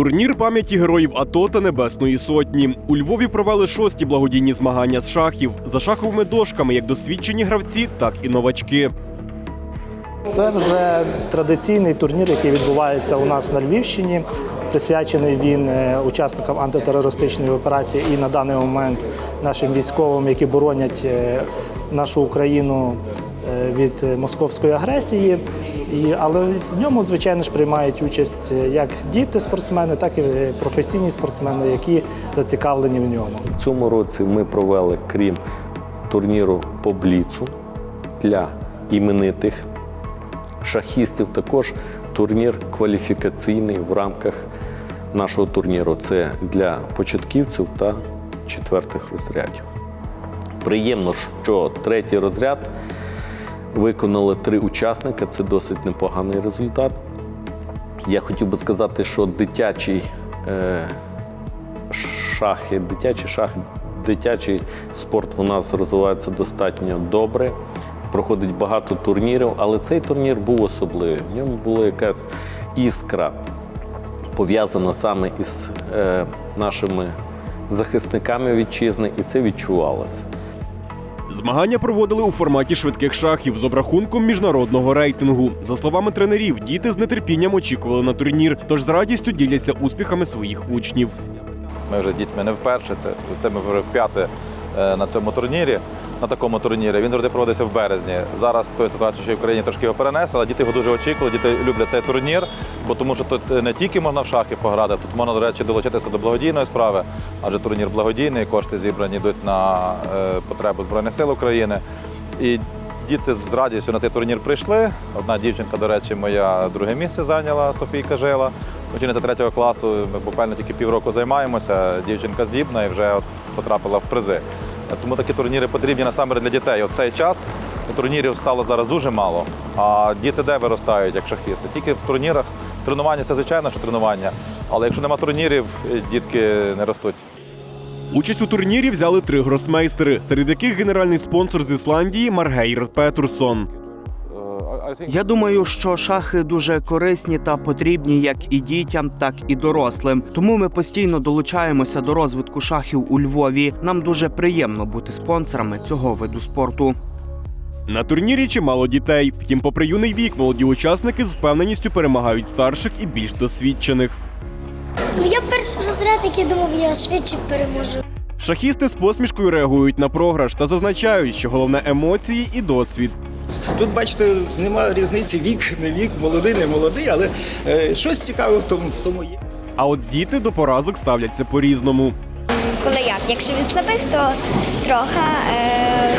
Турнір пам'яті героїв АТО та Небесної Сотні. У Львові провели шості благодійні змагання з шахів за шаховими дошками, як досвідчені гравці, так і новачки. Це вже традиційний турнір, який відбувається у нас на Львівщині. Присвячений він е, учасникам антитерористичної операції і на даний момент нашим військовим, які боронять е, нашу Україну е, від московської агресії. І, але в ньому, звичайно ж, приймають участь е, як діти спортсмени, так і е, професійні спортсмени, які зацікавлені в ньому. В цьому році ми провели, крім турніру по бліцу для іменитих шахістів, також турнір кваліфікаційний в рамках нашого турніру. Це для початківців та четвертих розрядів. Приємно, що третій розряд виконали три учасника. Це досить непоганий результат. Я хотів би сказати, що дитячий е, шахи, дитячий шах, дитячий спорт у нас розвивається достатньо добре. Проходить багато турнірів, але цей турнір був особливий. В ньому була якась іскра, пов'язана саме із е, нашими захисниками вітчизни, і це відчувалося. Змагання проводили у форматі швидких шахів з обрахунком міжнародного рейтингу. За словами тренерів, діти з нетерпінням очікували на турнір, тож з радістю діляться успіхами своїх учнів. Ми вже дітьми не вперше. Це, це ми вже вп'яте е, на цьому турнірі, на такому турнірі. Він завжди проводиться в березні. Зараз з тою що в Україні трошки його перенесли, але діти його дуже очікували. Діти люблять цей турнір, бо тому що тут не тільки можна в шахи пограти, тут можна, до речі, долучитися до благодійної справи, адже турнір благодійний, кошти зібрані йдуть на е, потребу Збройних сил України. І діти з радістю на цей турнір прийшли. Одна дівчинка, до речі, моя друге місце зайняла Софійка Жила. Учениця третього класу. Ми буквально тільки півроку займаємося. Дівчинка здібна і вже от потрапила в призи. Тому такі турніри потрібні насамперед для дітей. У цей час турнірів стало зараз дуже мало. А діти де виростають як шахісти? Тільки в турнірах. Тренування це звичайно, що тренування. Але якщо нема турнірів, дітки не ростуть. Участь у турнірі взяли три гросмейстери, серед яких генеральний спонсор з Ісландії Маргейр Петрурсон. Я думаю, що шахи дуже корисні та потрібні як і дітям, так і дорослим. Тому ми постійно долучаємося до розвитку шахів у Львові. Нам дуже приємно бути спонсорами цього виду спорту. На турнірі чимало дітей. Втім, попри юний вік, молоді учасники з впевненістю перемагають старших і більш досвідчених. Ну, я перший розрядник, я думав, я швидше переможу. Шахісти з посмішкою реагують на програш та зазначають, що головне емоції і досвід. Тут, бачите, немає різниці вік, не вік, молодий, не молодий, але е, щось цікаве в тому, в тому є. А от діти до поразок ставляться по-різному. Коли як? Якщо від слабих, то трохи, е, е,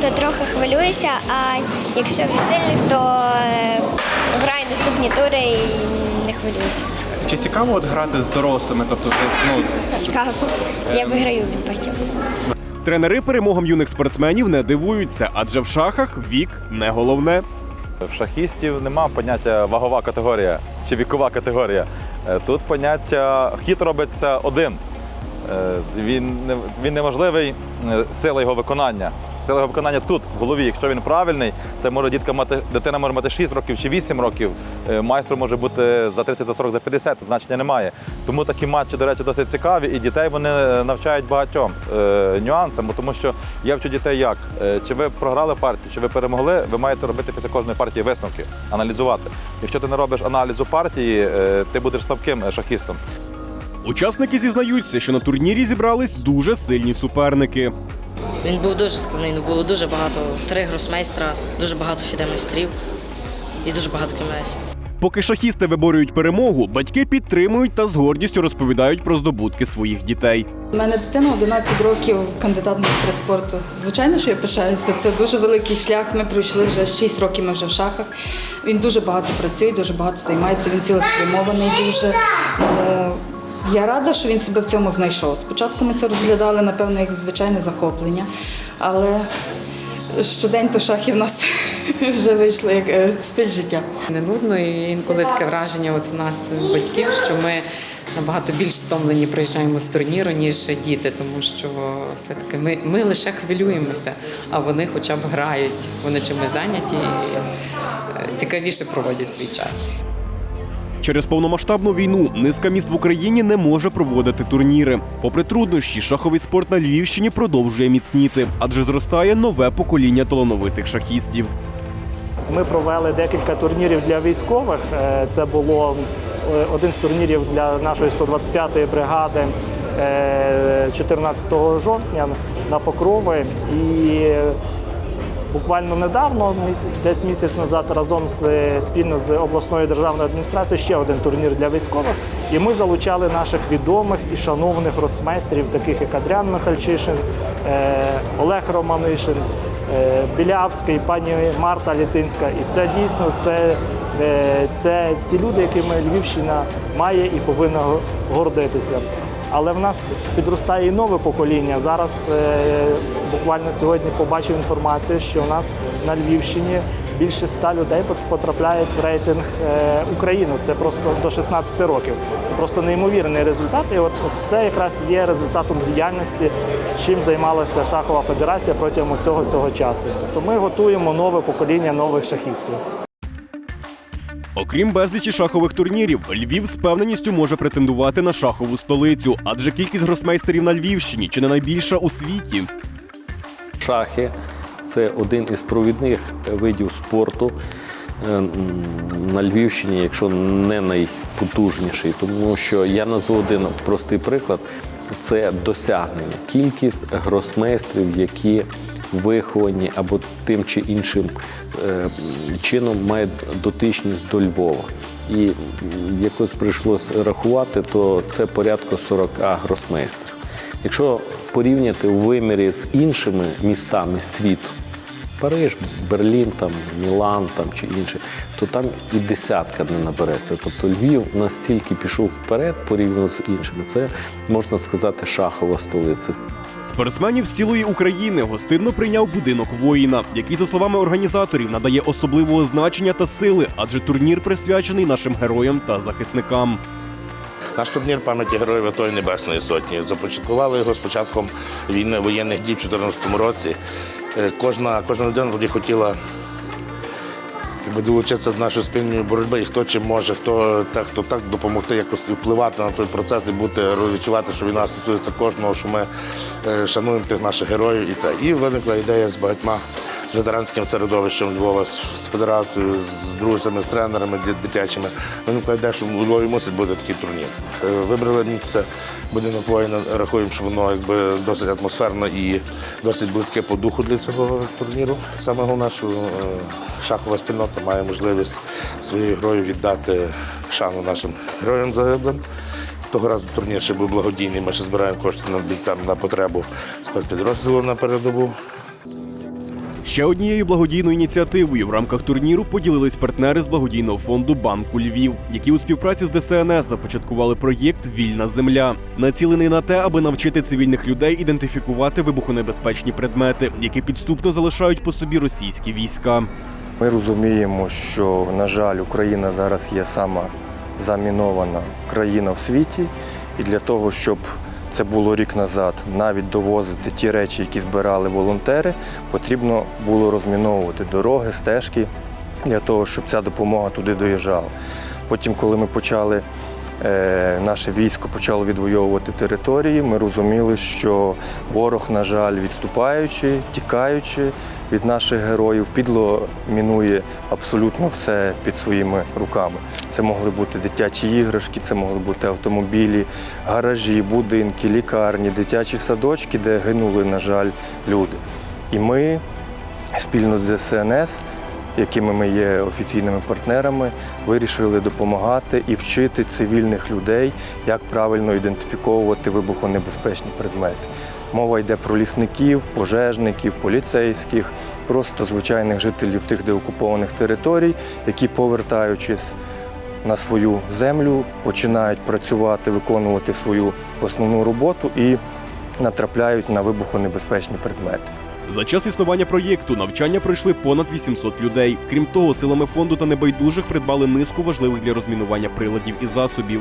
то трохи хвилююся, а якщо від сильних, то е, граю наступні тури і не хвилююся. Чи цікаво от грати з дорослими? Тобто, вже, ну, Цікаво. Я виграю від батьків. Тренери перемогам юних спортсменів не дивуються, адже в шахах вік не головне. В шахістів нема поняття вагова категорія чи вікова категорія. Е, Тут поняття хід робиться один. Е, Він, він неможливий е, сила його виконання. Сила його виконання тут, в голові. Якщо він правильний, це може дітка мати, дитина може мати 6 років чи 8 років. Е, Майстру може бути за 30, за 40, за 50, значення немає. Тому такі матчі, до речі, досить цікаві, і дітей вони навчають багатьом нюансам, тому що я вчу дітей як. Чи ви програли партію, чи ви перемогли, ви маєте робити після кожної партії висновки, аналізувати. Якщо ти не робиш аналізу партії, ти будеш слабким шахістом. Учасники зізнаються, що на турнірі зібрались дуже сильні суперники. Він був дуже складний, ну, було дуже багато. Три гросмейстра, дуже багато фідемайстрів і дуже багато КМСів. Поки шахісти виборюють перемогу, батьки підтримують та з гордістю розповідають про здобутки своїх дітей. У мене дитина 11 років, кандидат в майстри спорту. Звичайно, що я пишаюся. Це дуже великий шлях. Ми пройшли вже 6 років. Ми вже в шахах. Він дуже багато працює, дуже багато займається. Він цілеспрямований. Дуже Е, я рада, що він себе в цьому знайшов. Спочатку ми це розглядали, напевно, як звичайне захоплення, але щодень то шахи в нас вже вийшли як е, стиль життя. Не нудно, і інколи таке враження от в нас батьків, що ми набагато більш стомлені приїжджаємо з турніру, ніж діти, тому що все-таки ми, ми лише хвилюємося, а вони хоча б грають. Вони чимось зайняті і е, цікавіше проводять свій час. Через повномасштабну війну низка міст в Україні не може проводити турніри. Попри труднощі, шаховий спорт на Львівщині продовжує міцніти, адже зростає нове покоління талановитих шахістів. Ми провели декілька турнірів для військових. Е, Це було е, один з турнірів для нашої 125-ї бригади е, 14 жовтня на Покрови. І буквально недавно, десь місяць назад, разом з спільно з обласною державною адміністрацією ще один турнір для військових. І ми залучали наших відомих і шановних росмейстерів, таких як Адріан Михальчишин, е, Олег Романишин. е, Білявський, пані Марта Літинська. І це дійсно це, е, це ті люди, якими Львівщина має і повинна гордитися. Але в нас підростає і нове покоління. Зараз е, буквально сьогодні побачив інформацію, що у нас на Львівщині більше ста людей потрапляють в рейтинг е, України. Це просто до 16 років. Це просто неймовірний результат. І от це якраз є результатом діяльності, чим займалася шахова федерація протягом усього цього часу. Тобто ми готуємо нове покоління нових шахістів. Окрім безлічі шахових турнірів, Львів з певненістю може претендувати на шахову столицю, адже кількість гросмейстерів на Львівщині чи не найбільша у світі. Шахи це один із провідних видів спорту е, на Львівщині, якщо не найпотужніший. Тому що я назву один простий приклад: це досягнення. Кількість гросмейстрів, які виховані або тим чи іншим е, чином мають дотичність до Львова. І якось прийшлося рахувати, то це порядка 40 гросмейстрів. Якщо порівняти у вимірі з іншими містами світу, Париж, Берлін, там, Мілан там, чи інші, то там і десятка не набереться. Тобто Львів настільки пішов вперед порівняно з іншими. Це можна сказати шахова столиця. Спортсменів з цілої України гостинно прийняв будинок воїна, який, за словами організаторів, надає особливого значення та сили, адже турнір присвячений нашим героям та захисникам. Наш турнір пам'яті Героїв АТО і Небесної Сотні. Започаткували його з початком війни воєнних дій в 2014 році. Е, Кожна, кожна людина тоді хотіла якби, долучитися до нашої спільної боротьби, і хто чим може, хто так, хто так допомогти якось впливати на той процес і бути, відчувати, що війна стосується кожного, що ми е, шануємо тих наших героїв і це. І виникла ідея з багатьма ветеранським середовищем Львова, з федерацією, з друзями, з тренерами дитячими. Виникла ідея, що у Львові мусить бути такий турнір. Е, Вибрали місце будинок воїна, рахуємо, що воно якби досить атмосферно і досить близьке по духу для цього турніру. Саме головне, що е, шахова спільнота має можливість своєю грою віддати шану нашим героям загиблим. Того разу турнір ще був благодійний. Ми ще збираємо кошти над бійцям на потребу спецпідрозділу на передову. Ще однією благодійною ініціативою в рамках турніру поділились партнери з благодійного фонду Банку Львів, які у співпраці з ДСНС започаткували проєкт Вільна земля, націлений на те, аби навчити цивільних людей ідентифікувати вибухонебезпечні предмети, які підступно залишають по собі російські війська. Ми розуміємо, що, на жаль, Україна зараз є сама замінована країна в світі, і для того, щоб це було рік назад, навіть довозити ті речі, які збирали волонтери, потрібно було розміновувати дороги, стежки для того, щоб ця допомога туди доїжджала. Потім, коли ми почали, е, наше військо почало відвоювати території, ми розуміли, що ворог, на жаль, відступаючи, тікаючи від наших героїв, підло мінує абсолютно все під своїми руками. Це могли бути дитячі іграшки, це могли бути автомобілі, гаражі, будинки, лікарні, дитячі садочки, де гинули, на жаль, люди. І ми спільно з ДСНС, якими ми є офіційними партнерами, вирішили допомагати і вчити цивільних людей, як правильно ідентифіковувати вибухонебезпечні предмети. Мова йде про лісників, пожежників, поліцейських, просто звичайних жителів тих деокупованих територій, які, повертаючись на свою землю, починають працювати, виконувати свою основну роботу і натрапляють на вибухонебезпечні предмети. За час існування проєкту навчання пройшли понад 800 людей. Крім того, силами фонду та небайдужих придбали низку важливих для розмінування приладів і засобів.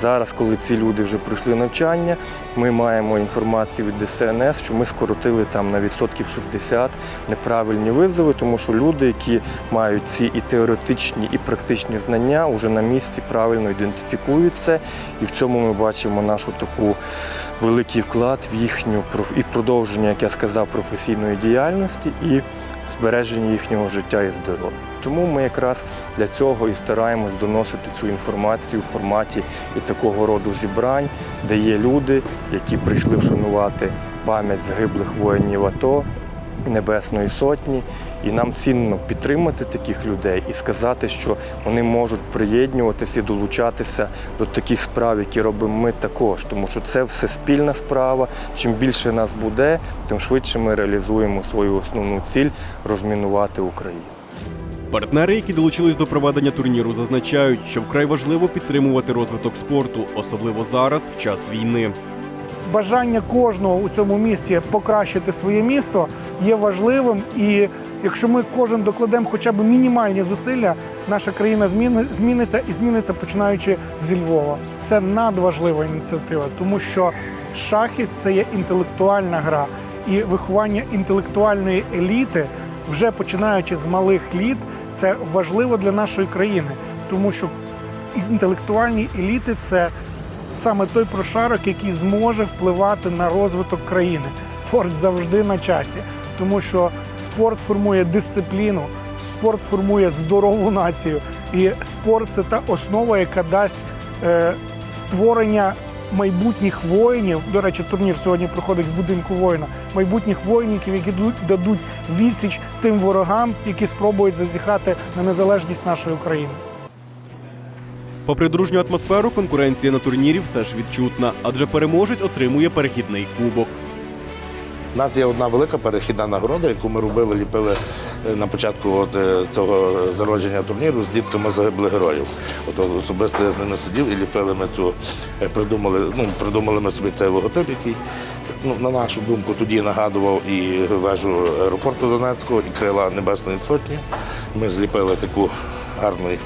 Зараз, коли ці люди вже пройшли навчання, ми маємо інформацію від ДСНС, що ми скоротили там на відсотків 60 неправильні визови, тому що люди, які мають ці і теоретичні, і практичні знання, вже на місці правильно ідентифікують це. І в цьому ми бачимо нашу таку великий вклад в їхню і продовження, як я сказав, професійної діяльності і збереження їхнього життя і здоров'я. Тому ми якраз для цього і стараємось доносити цю інформацію в форматі і такого роду зібрань, де є люди, які прийшли вшанувати пам'ять загиблих воїнів АТО, Небесної Сотні, і нам цінно підтримати таких людей і сказати, що вони можуть приєднуватися і долучатися до таких справ, які робимо ми також, тому що це все спільна справа. Чим більше нас буде, тим швидше ми реалізуємо свою основну ціль розмінувати Україну. Партнери, які долучились до проведення турніру, зазначають, що вкрай важливо підтримувати розвиток спорту, особливо зараз, в час війни. бажання кожного у цьому місті покращити своє місто є важливим. І якщо ми кожен докладемо хоча б мінімальні зусилля, наша країна зміни- зміниться і зміниться починаючи зі Львова. Це надважлива ініціатива, тому що шахи це є інтелектуальна гра, і виховання інтелектуальної еліти, вже починаючи з малих літ, це важливо для нашої країни, тому що інтелектуальні еліти це саме той прошарок, який зможе впливати на розвиток країни. Спорт завжди на часі, тому що спорт формує дисципліну, спорт формує здорову націю, і спорт це та основа, яка дасть е, створення майбутніх воїнів. До речі, турнір сьогодні проходить в будинку воїна. Майбутніх воїнів, які дадуть- відсіч тим ворогам, які спробують зазіхати на незалежність нашої України. Попри дружню атмосферу, конкуренція на турнірі все ж відчутна, адже переможець отримує перехідний кубок. У нас є одна велика перехідна нагорода, яку ми робили, ліпили е, на початку от, е, цього зародження турніру з дітками загиблих героїв. От особисто я з ними сидів і ліпили ми цю, е, придумали, ну, придумали ми собі цей логотип, який, ну, на нашу думку, тоді нагадував і вежу аеропорту Донецького, і крила Небесної Сотні. Ми зліпили таку гарний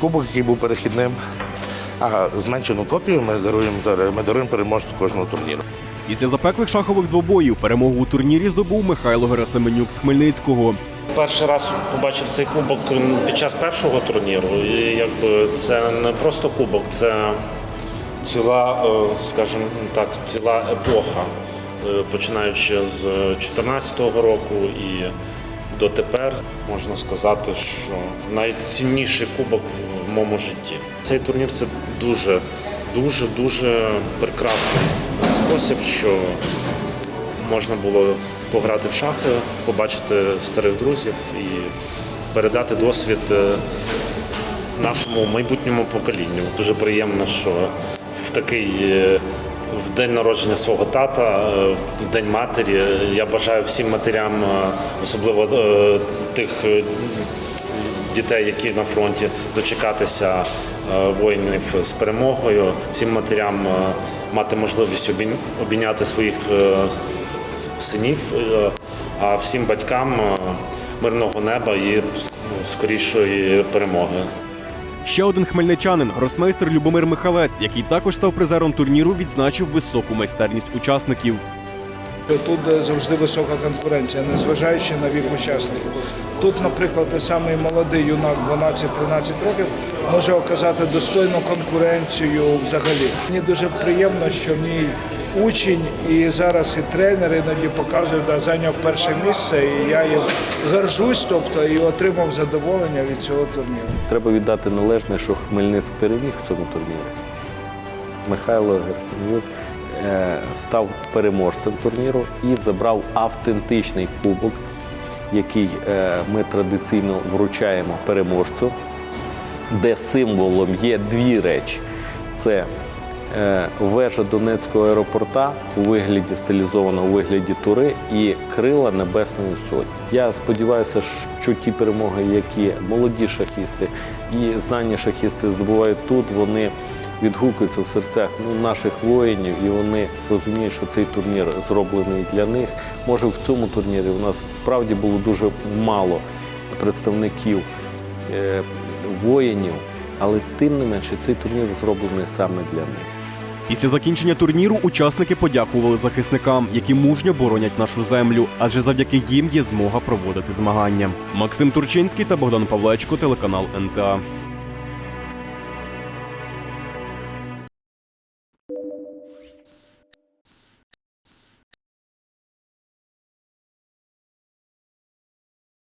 кубок, який був перехідним. А зменшену копію ми даруємо. Ми даруємо переможцю кожного турніру. Після запеклих шахових двобоїв перемогу у турнірі здобув Михайло Герасименюк з Хмельницького. Перший раз побачив цей кубок під час першого турніру. І якби це не просто кубок, це ціла, е, скажімо так, ціла епоха, Е, починаючи з 2014 року і дотепер можна сказати, що найцінніший кубок в- в моєму житті. Цей турнір це дуже, дуже, дуже прекрасний спосіб, що можна було пограти в шахи, побачити старих друзів і передати досвід е, нашому майбутньому поколінню. Дуже приємно, що в такий е, в день народження свого тата, е, в день матері. Я бажаю всім матерям, особливо тих дітей, які на фронті, дочекатися е, воїнів з перемогою, всім матерям е, мати можливість обійн- обійняти своїх е, синів, а всім батькам мирного неба і скорішої перемоги. Ще один хмельничанин, гросмейстер Любомир Михалець, який також став призером турніру, відзначив високу майстерність учасників. Тут завжди висока конкуренція, незважаючи на вік учасників. Тут, наприклад, той самий молодий юнак 12-13 років може оказати достойну конкуренцію взагалі. Мені дуже приємно, що мій учень і зараз і тренер іноді показує, да, зайняв перше місце, і я їм горжусь, тобто і отримав задоволення від цього турніру. Треба віддати належне, що Хмельницьк переміг в цьому турнірі. Михайло Герценюк е, став переможцем турніру і забрав автентичний кубок, який е, ми традиційно вручаємо переможцю, де символом є дві речі: це е, вежа Донецького аеропорта у вигляді стилізована у вигляді тури і крила Небесної Сотні. Я сподіваюся, що ті перемоги, які молоді шахісти і знані шахісти здобувають тут, вони відгукуються в серцях ну, наших воїнів, і вони розуміють, що цей турнір зроблений для них. Може, в цьому турнірі у нас справді було дуже мало представників е, воїнів, але тим не менше цей турнір зроблений саме для них. Після закінчення турніру учасники подякували захисникам, які мужньо боронять нашу землю, адже завдяки їм є змога проводити змагання. Максим Турчинський та Богдан Павлечко, телеканал НТА.